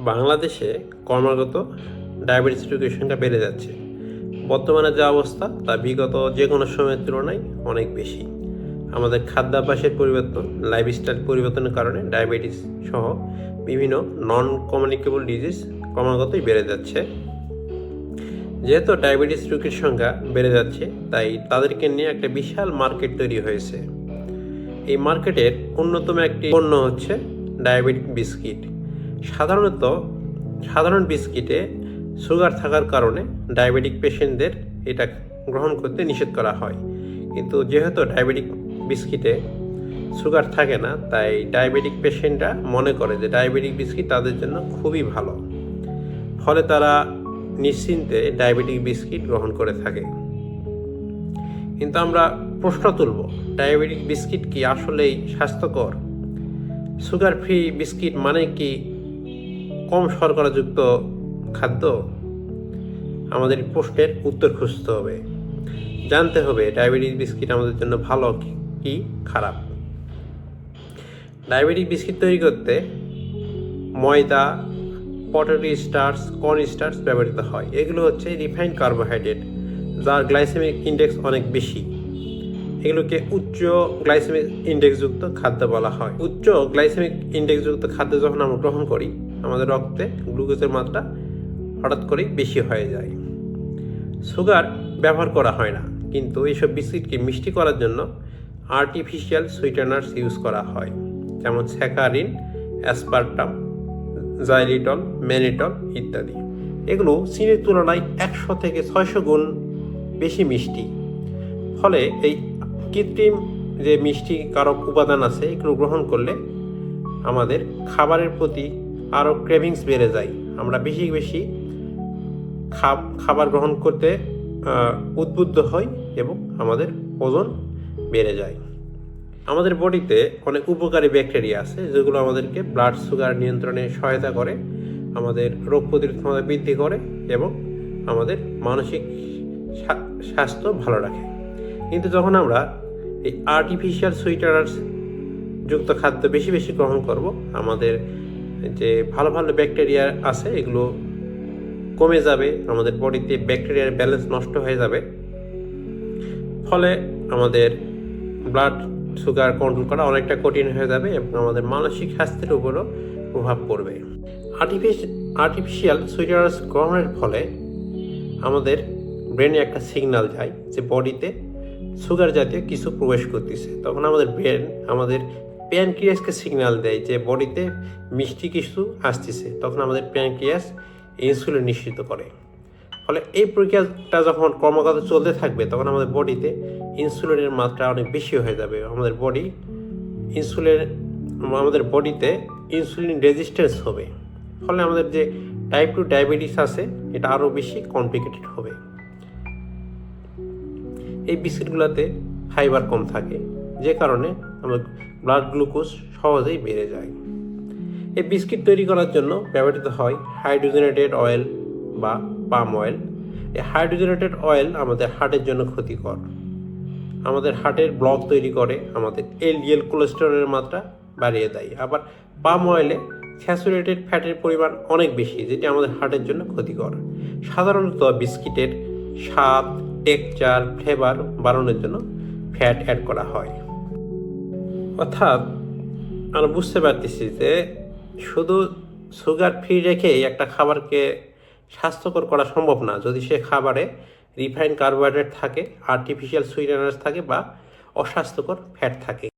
বাংলাদেশে ক্রমাগত ডায়াবেটিস সংখ্যা বেড়ে যাচ্ছে। বর্তমানে যা অবস্থা, তা বিগত যে কোনো সময়ের তুলনায় অনেক বেশি। আমাদের খাদ্যাভ্যাসের পরিবর্তন লাইফস্টাইল পরিবর্তনের কারণে ডায়াবেটিস সহ বিভিন্ন নন কমিউনিকেবল ডিজিজ ক্রমাগতই বেড়ে যাচ্ছে। যেহেতু ডায়াবেটিস রোগীর সংখ্যা বেড়ে যাচ্ছে, তাই তাদেরকে নিয়ে একটা বিশাল মার্কেট তৈরি হয়েছে। এই মার্কেটের অন্যতম একটি পণ্য হচ্ছে ডায়াবেটিক বিস্কিট। সাধারণত সাধারণ বিস্কিটে সুগার থাকার কারণে ডায়াবেটিক পেশেন্টদের এটা গ্রহণ করতে নিষেধ করা হয়। কিন্তু যেহেতু ডায়াবেটিক বিস্কিটে সুগার থাকে না, তাই ডায়াবেটিক পেশেন্টরা মনে করে যে ডায়াবেটিক বিস্কিট তাদের জন্য খুবই ভালো। ফলে তারা নিশ্চিন্তে ডায়াবেটিক বিস্কিট গ্রহণ করে থাকে। কিন্তু আমরা প্রশ্ন তুলব, ডায়াবেটিক বিস্কিট কি আসলেই স্বাস্থ্যকর? সুগার ফ্রি বিস্কিট মানে কি? কম শর্করাযুক্ত খাদ্য আমাদের প্রশ্নের উত্তর খুঁজতে হবে। জানতে হবে ডায়াবেটিক বিস্কিট আমাদের জন্য ভালো কি- খারাপ। ডায়াবেটিক বিস্কিট তৈরি করতে ময়দা, পটেটো স্টার্স কর্ন স্টার্স ব্যবহৃত হয়। এগুলো হচ্ছে রিফাইন্ড কার্বোহাইড্রেট, যার গ্লাইসেমিক ইন্ডেক্স অনেক বেশি। এগুলোকে উচ্চ গ্লাইসেমিক ইন্ডেক্সযুক্ত খাদ্য বলা হয়। উচ্চ গ্লাইসেমিক ইন্ডেক্সযুক্ত খাদ্য যখন আমরা গ্রহণ করি আমাদের রক্তে গ্লুকোজের মাত্রা হঠাৎ করেই বেশি হয়ে যায়। সুগার ব্যবহার করা হয় না, কিন্তু এইসব বিস্কিটকে মিষ্টি করার জন্য আর্টিফিশিয়াল সুইটেনার্স ইউজ করা হয়, যেমন স্যাকারিন, অ্যাসপার্টাম জাইলিটল ম্যানিটল ইত্যাদি। এগুলো চিনির তুলনায় একশো থেকে ছয়শো গুণ বেশি মিষ্টি। ফলে এই কৃত্রিম যে মিষ্টি কারক উপাদান আছে, এগুলো গ্রহণ করলে আমাদের খাবারের প্রতি আরও ক্রেভিংস বেড়ে যায়। আমরা বেশি বেশি খাব- খাবার গ্রহণ করতে উদ্বুদ্ধ হই এবং আমাদের ওজন বেড়ে যায়। আমাদের বডিতে অনেক উপকারী ব্যাকটেরিয়া আছে, যেগুলো আমাদেরকে ব্লাড সুগার নিয়ন্ত্রণে সহায়তা করে, আমাদের রোগ প্রতিরোধ ক্ষমতা বৃদ্ধি করে এবং আমাদের মানসিক স্বাস্থ্য ভালো রাখে। কিন্তু যখন আমরা এই আর্টিফিশিয়াল সুইটারার্স যুক্ত খাদ্য বেশি বেশি গ্রহণ করব, আমাদের যে ভালো ভালো ব্যাকটেরিয়া আছে, এগুলো কমে যাবে, আমাদের বডিতে ব্যাকটেরিয়ার ব্যালেন্স নষ্ট হয়ে যাবে। ফলে আমাদের ব্লাড সুগার কন্ট্রোল করা অনেকটা কঠিন হয়ে যাবে এবং আমাদের মানসিক স্বাস্থ্যের উপরও প্রভাব পড়বে। আর্টিফিশিয়াল সুইটারার্স গ্রহণের ফলে আমাদের ব্রেনে একটা সিগন্যাল যায় যে বডিতে সুগার জাতীয় কিছু প্রবেশ করতেছে। তখন আমাদের ব্রেন আমাদের প্যানক্রিয়াসকে সিগন্যাল দেয় যে বডিতে মিষ্টি কিছু আসতেছে, তখন আমাদের প্যানক্রিয়াস ইনসুলিন নিশ্চিত করে। ফলে এই প্রক্রিয়াটা যখন ক্রমাগত চলতে থাকবে, তখন আমাদের বডিতে ইনসুলিনের মাত্রা অনেক বেশি হয়ে যাবে। আমাদের বডি ইনসুলিন আমাদের বডিতে ইনসুলিন রেজিস্ট্যান্স হবে। ফলে আমাদের যে টাইপ টু ডায়াবেটিস আছে, এটা আরও বেশি কমপ্লিকেটেড হবে। এই বিস্কিটগুলোতে ফাইবার কম থাকে। যে কারণে আমাদের ব্লাড গ্লুকোজ সহজেই বেড়ে যায়। এই বিস্কিট তৈরি করার জন্য ব্যবহৃত হয় হাইড্রোজেনেটেড অয়েল বা পাম অয়েল এই হাইড্রোজেনেটেড অয়েল আমাদের হার্টের জন্য ক্ষতিকর। আমাদের হার্টের ব্লক তৈরি করে, আমাদের এলডিএল কোলেস্টেরলের মাত্রা বাড়িয়ে দেয়। আবার পাম অয়েলে স্যাচুরেটেড ফ্যাটের পরিমাণ অনেক বেশি, যেটি আমাদের হার্টের জন্য ক্ষতিকর। সাধারণত বিস্কিটের স্বাদ টেক্সচার ফ্লেভার বাড়ানোর জন্য ফ্যাট অ্যাড করা হয়। অর্থাৎ আমরা বুঝতে পারতেছি যে শুধু সুগার ফ্রি রেখে একটা খাবারকে স্বাস্থ্যকর করা সম্ভব না। যদি সে খাবারে রিফাইন্ড কার্বোহাইড্রেট থাকে আর্টিফিশিয়াল সুইটেনার্স থাকে বা অস্বাস্থ্যকর ফ্যাট থাকে।